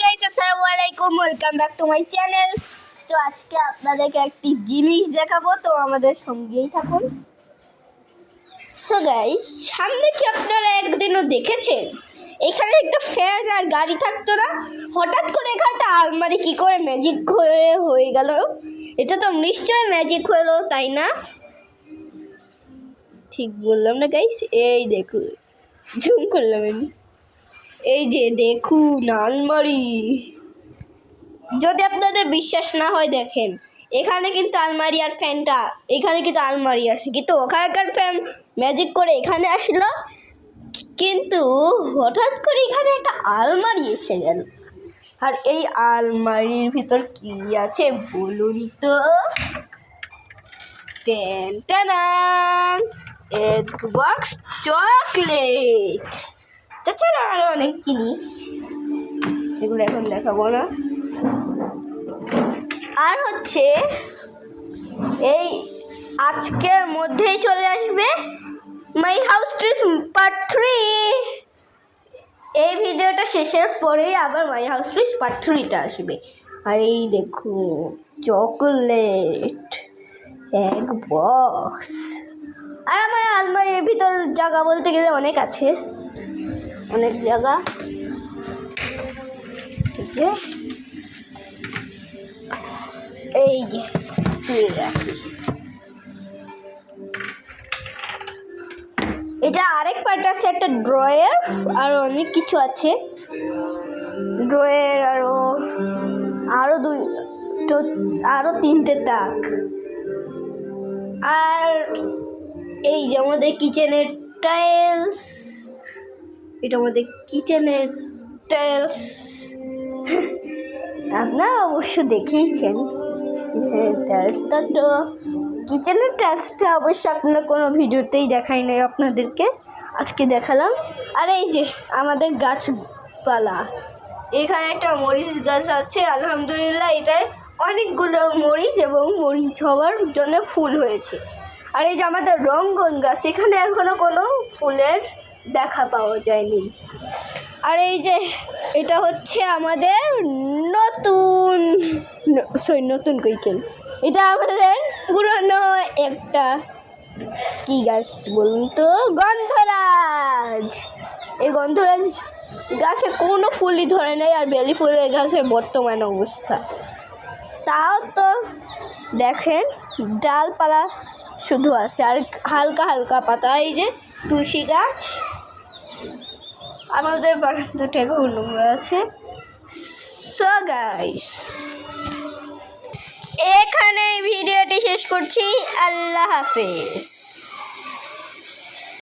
Guys আসসালামু আলাইকুম welcome back to my channel তো আজকে আপনাদেরকে একটি জিনিস দেখাবো, তো আমাদের সঙ্গেই থাকুন। সো গাইস সামনে কি আপনারা একদিনও দেখেছেন? এখানে একটা ফ্যান আর গাড়ি থাকতো না। হঠাৎ করে এখানে একটা আলমারি কি করে ম্যাজিক হয়ে হয়ে গেল? এটা তো নিশ্চয়ই ম্যাজিক হলো, তাই না? ঠিক বললাম না গাইস এই দেখুন। জুম করলাম আমি। এই যে দেখুন আলমারি। যদি আপনাদের বিশ্বাস না হয়, দেখেন। এখানে কিন্তু আলমারি আর ফ্যানটা, এখানে কিন্তু আলমারি আছে। কিন্তু ওখানকার ফ্যান ম্যাজিক করে এখানে আসলো। কিন্তু হঠাৎ করে এখানে একটা আলমারি এসে গেল। আর এই আলমারির ভিতর কি আছে বলুন তো? টেন, টানাং, এগ বক্স, চকলেট। তাছাড়া আরও অনেক জিনিস। এগুলো এখন দেখাবো না। আর হচ্ছে, এই আজকের মধ্যেই চলে আসবে my house trees part three এই ভিডিওটা শেষের পরেই আবার মাই হাউস ট্রিস পার্ট থ্রিটা আসবে। আর এই দেখুন চকলেট এক বক্স আর আমার আলমারির ভিতর জায়গা বলতে গেলে অনেক আছে। অনেক জায়গা। যে, এই যে, তুলে রাখি এটা আরেক পার্ট আছে, একটা ড্রয়ার, আর অনেক কিছু আছে। ড্রয়ার আরও আরও দুই আরও তিনটে তাক। আর এই যে আমাদের কিচেনের টাইলস। এটা আমাদের কিচেনের টাইলস আপনারা অবশ্য দেখেইছেন কিচেনের টাইলসটা তো কিচেনের টাইলসটা অবশ্য আপনার কোনো ভিডিওতেই দেখাই নাই আপনাদেরকে। আজকে দেখালাম। আর এই যে আমাদের গাছপালা। এখানে একটা মরিচ গাছ আছে। আলহামদুলিল্লাহ এটায় অনেকগুলো মরিচ এবং মরিচ হওয়ার জন্য ফুল হয়েছে। আর এই যে আমাদের রঙ্গন গাছ, এখানে এখনও কোনো ফুলের দেখা পাওয়া যায়নি। আর এই যে, এটা হচ্ছে আমাদের নতুন সরি নতুন কৈকেল এটা আমাদের পুরনো একটা কি গাছ বলুন তো? গন্ধরাজ। এই গন্ধরাজ গাছে কোনো ফুলই ধরে নেই আর বেলি ফুলের গাছের বর্তমান অবস্থা। তাও তো দেখেন, ডালপালা শুধু আছে আর হালকা হালকা পাতা। এই যে তুলসী গাছ। আমাদের বারান্দাটা এখন নোংরা আছে। গাইস এখানে ভিডিওটি শেষ করছি। আল্লাহ হাফেজ।